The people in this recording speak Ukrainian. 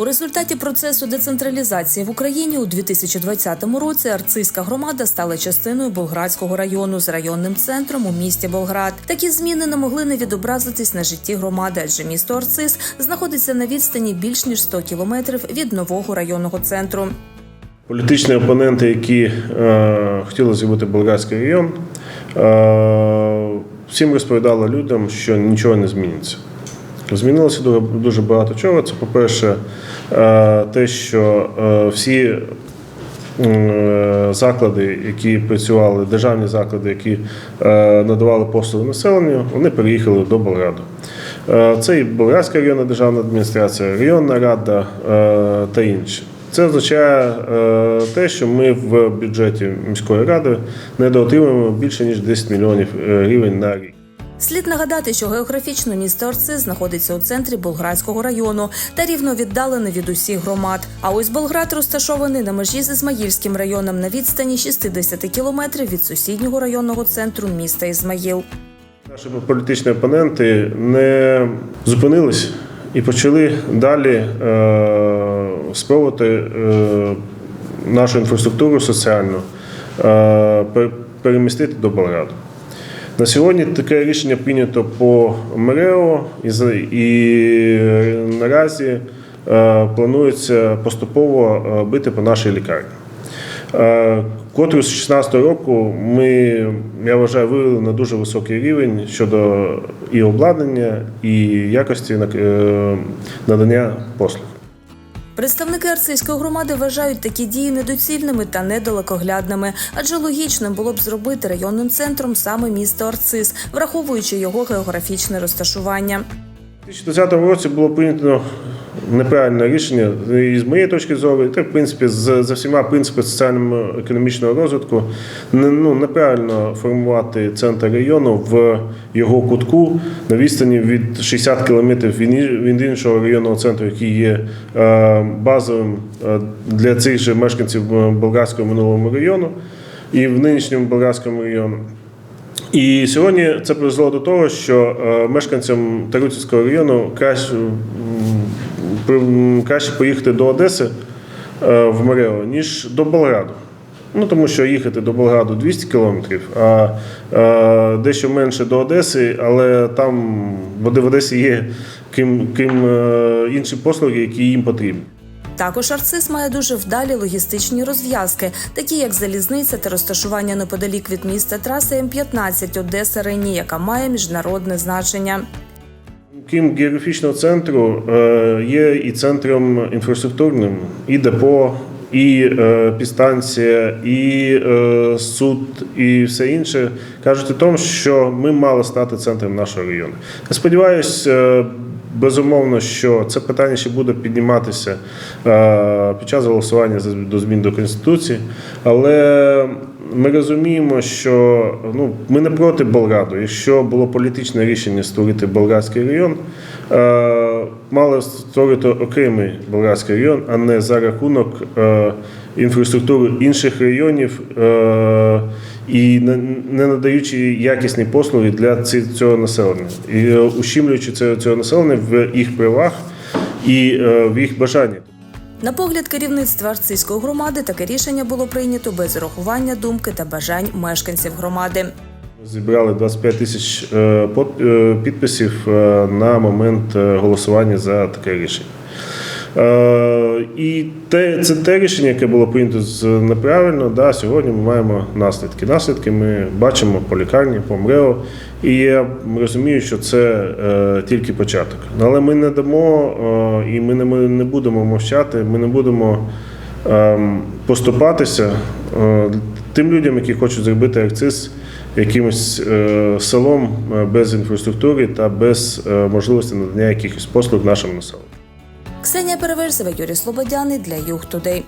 У результаті процесу децентралізації в Україні у 2020 році Арцизька громада стала частиною Болградського району з районним центром у місті Болград. Такі зміни не могли не відобразитись на житті громади, адже місто Арциз знаходиться на відстані більш ніж 100 кілометрів від нового районного центру. Політичні опоненти, які е, хотіли зробити Болгарський район, е, всім розповідали людям, що нічого не зміниться. Змінилося дуже, багато чого. Це, по-перше, е, те, що е, всі е, заклади, які працювали, державні заклади, які надавали послуги населенню, вони переїхали до Болграду. Е, Це і Болградська районна державна адміністрація, районна рада та інші. Це означає те, що ми в бюджеті міської ради недоотримуємо більше ніж 10 мільйонів гривень на рік. Слід нагадати, що географічно місто Арциз знаходиться у центрі Болградського району та рівно віддалене від усіх громад. А ось Болград розташований на межі з Ізмаїльським районом на відстані 60 кілометрів від сусіднього районного центру міста Ізмаїл. Наші політичні опоненти не зупинились і почали далі е, спробувати е, нашу інфраструктуру соціальну е, пер- перемістити до Болграду. На сьогодні таке рішення прийнято по МРЕО і, і наразі е, планується поступово е, бити по нашій лікарні. Е, Котру з 2016 року ми, я вважаю, вивели на дуже високий рівень щодо і обладнання, і якості е, надання послуг. Представники арцизької громади вважають такі дії недоцільними та недалекоглядними, адже логічним було б зробити районним центром саме місто Арциз, враховуючи його географічне розташування. У 2020 році було прийнято неправильне рішення і з моєї точки зору, і та, в принципі, з, за всіма принципами соціально-економічного розвитку, ну, неправильно формувати центр району в його кутку на відстані від 60 кілометрів від іншого районного центру, який є е, базовим е, для цих же мешканців е, болгарського минулого району і в нинішньому болгарському району. І сьогодні це призвело до того, що мешканцям Тарутівського району краще, краще поїхати до Одеси е, в Морео, ніж до Болграду. Ну, тому що їхати до Болграду 200 кілометрів, а е, дещо менше до Одеси, але там в Одесі є крім, крім е, інші послуги, які їм потрібні. Також Арциз має дуже вдалі логістичні розв'язки, такі як залізниця та розташування неподалік від міста траси М15 Одеса Рені, яка має міжнародне значення. Крім географічного центру, е, є і центром інфраструктурним, і депо, і е, підстанція, і е, суд, і все інше кажуть о тому, що ми мали стати центром нашого району. Я сподіваюся, безумовно, що це питання ще буде підніматися під час голосування до змін до Конституції, але ми розуміємо, що ну, ми не проти Болграду. Якщо було політичне рішення створити Болгарський район, е, мали створити окремий Болгарський район, а не за рахунок е, інфраструктури інших районів е, і не, не надаючи якісні послуги для цього населення, і е, ущемлюючи цього населення в їх правах і е, в їх бажанні. На погляд керівництва Арцизької громади, таке рішення було прийнято без урахування думки та бажань мешканців громади. Зібрали 25 тисяч е, е, підписів е, на момент голосування за таке рішення. Е, І те, це те рішення, яке було прийнято з- неправильно. Да, сьогодні ми маємо наслідки. Наслідки ми бачимо по лікарні, по МРЕО. І я розумію, що це е, тільки початок. Але ми не дамо е, і ми не, ми не будемо мовчати, ми не будемо ем, поступатися тим людям, які хочуть зробити акциз якимось селом без інфраструктури та без можливості надання якихось послуг нашим населенню. Ксенія Переверзева, Юрій Слободяний для Юг Тудей.